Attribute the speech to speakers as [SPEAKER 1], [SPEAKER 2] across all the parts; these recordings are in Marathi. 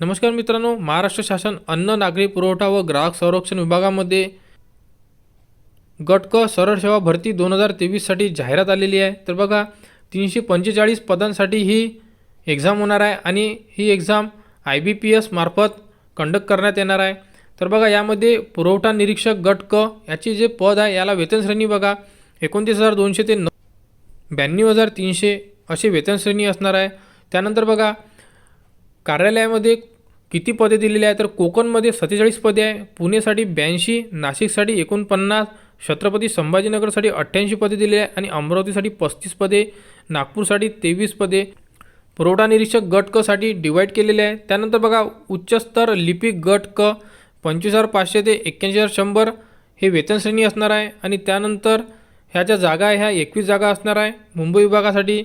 [SPEAKER 1] नमस्कार मित्रांनो महाराष्ट्र शासन अन्न नागरी पुरवठा व ग्राहक संरक्षण विभागामध्ये गट क सरळ सेवा भरती दोन हजार तेवीससाठी जाहिरात आलेली आहे. तर बघा तीनशे पंचेचाळीस पदांसाठी ही एक्झाम होणार आहे आणि ही exam I B P S मार्फत कंडक्ट करण्यात येणार आहे. तर बघा यामध्ये पुरवठा निरीक्षक गट क याची जे पद आहे याला वेतन श्रेणी बघा. एकोणतीस हजार दोनशे ते न ब्याण्णव हजार तीनशे असे वेतन श्रेणी असणार आहे. त्यानंतर बघा कार्यालयामध्ये किती पदे दिलेली आहे तर कोकणमध्ये सत्तेचाळीस पदे आहे. पुणेसाठी ब्याऐंशी नाशिकसाठी एकोणपन्नास छत्रपती संभाजीनगरसाठी अठ्ठ्याऐंशी पदे दिलेली आहे आणि अमरावतीसाठी पस्तीस पदे नागपूरसाठी तेवीस पदे. पुरवठा निरीक्षक गट कसाठी डिवाईड केलेले आहे त्यानंतर बघा उच्चस्तर लिपिक गट क पंचवीस हजार पाचशे ते एक्क्याऐंशी हजार शंभर हे वेतनश्रेणी असणार आहे. आणि त्यानंतर ह्या ज्या जागा आहे ह्या एकवीस जागा असणार आहे. मुंबई विभागासाठी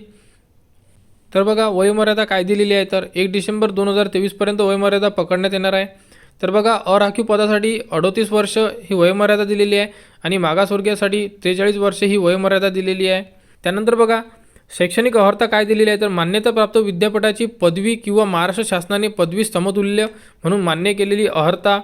[SPEAKER 1] तर बघा वयोमर्यादा काय दिलेली आहे? तर एक डिसेंबर दोन हजार तेवीसपर्यंत वयोमर्यादा पकडण्यात येणार आहे. तर बघा अराखीव पदासाठी अडोतीस वर्ष ही वयोमर्यादा दिलेली आहे आणि मागासवर्गीयासाठी त्रेचाळीस वर्ष ही वयोमर्यादा दिलेली आहे. त्यानंतर बघा शैक्षणिक अर्हता काय दिलेली आहे? तर मान्यताप्राप्त विद्यापीठाची पदवी किंवा महाराष्ट्र शासनाने पदवी समतुल्य म्हणून मान्य केलेली अर्हता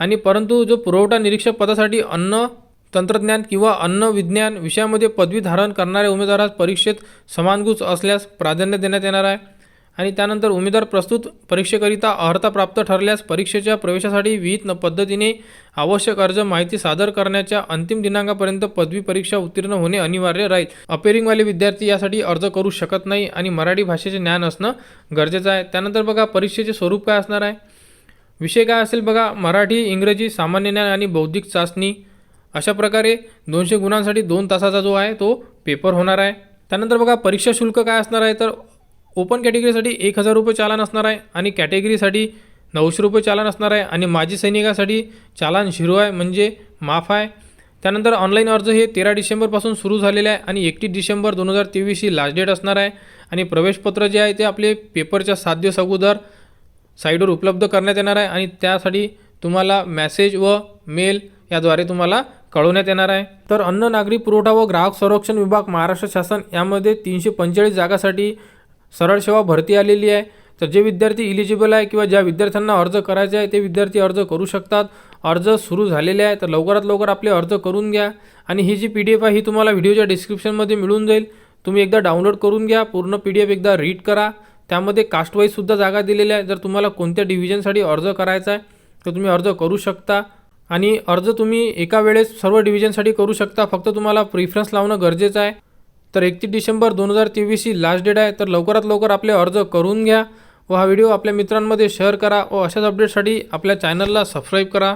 [SPEAKER 1] आणि परंतु जो पुरवठा निरीक्षक पदासाठी अन्न तंत्रज्ञान किंवा अन्न विज्ञान विषयामध्ये पदवी धारण करणाऱ्या उमेदवारास परीक्षेत समानगुच असल्यास प्राधान्य देण्यात येणार आहे. आणि त्यानंतर उमेदवार प्रस्तुत परीक्षेकरिता अर्हता प्राप्त ठरल्यास परीक्षेच्या प्रवेशासाठी विहित न पद्धतीने आवश्यक अर्ज माहिती सादर करण्याच्या अंतिम दिनांकापर्यंत पदवी परीक्षा उत्तीर्ण होणे अनिवार्य राहील. अपेरिंगवाले विद्यार्थी यासाठी अर्ज करू शकत नाही आणि मराठी भाषेचे ज्ञान असणं गरजेचं आहे. त्यानंतर बघा परीक्षेचे स्वरूप काय असणार आहे? विषय काय असेल बघा? मराठी इंग्रजी सामान्य ज्ञान आणि बौद्धिक चाचणी. अशा प्रकारे दोनशे गुणांसाठी दोन तासाचा जो आहे तो पेपर होणार आहे. त्यानंतर बघा परीक्षा शुल्क काय असणार आहे? तर ओपन कॅटेगरीसाठी एक हजार रुपये चालान असणार आहे आणि कॅटेगरीसाठी नऊशे रुपये चालान असणार आहे आणि माजी सैनिकासाठी चालान झिरो आहे म्हणजे माफ आहे. त्यानंतर ऑनलाईन अर्ज हे तेरा डिसेंबरपासून सुरू झालेले आहे आणि एकतीस डिसेंबर दोन हजार तेवीस ही लास्ट डेट असणार आहे. आणि प्रवेशपत्र जे आहे ते आपले पेपरच्या सात दिवस अगोदर साईटवर उपलब्ध करण्यात येणार आहे आणि त्यासाठी तुम्हाला मॅसेज व मेल याद्वारे तुम्हाला कळवण्यात येणार आहे. तर अन्न नागरी पुरवठा व ग्राहक संरक्षण विभाग महाराष्ट्र शासन यामध्ये तीनशे पंचेचाळीस जागासाठी सरळ सेवा भरती आलेली आहे. तर जे विद्यार्थी इलिजिबल आहे किंवा ज्या विद्यार्थ्यांना अर्ज करायचे आहे ते विद्यार्थी अर्ज करू शकतात. अर्ज सुरू झालेले आहे तर लवकरात लवकर आपले अर्ज करून घ्या. आणि ही जी पी डी एफ आहे ही तुम्हाला व्हिडिओच्या डिस्क्रिप्शनमध्ये मिळून जाईल. तुम्ही एकदा डाउनलोड करून घ्या पूर्ण पी डी एफ एकदा रीड करा. त्यामध्ये कास्टवाईजसुद्धा जागा दिलेल्या आहे जर तुम्हाला कोणत्या डिव्हिजनसाठी अर्ज करायचा आहे तर तुम्ही अर्ज करू शकता. आणि अर्ज तुम्ही एका वेळेस सर्व डिव्हिजनसाठी करू शकता. फक्त तुम्हाला प्रिफरन्स लावणं गरजेचं आहे. तर एकतीस डिसेंबर दोन हजार तेवीस ही लास्ट डेट आहे. तर लवकरात लवकर आपले अर्ज करून घ्या व हा व्हिडिओ आपल्या मित्रांमध्ये शेअर करा व अशाच अपडेटसाठी आपल्या चॅनलला सबस्क्राईब करा.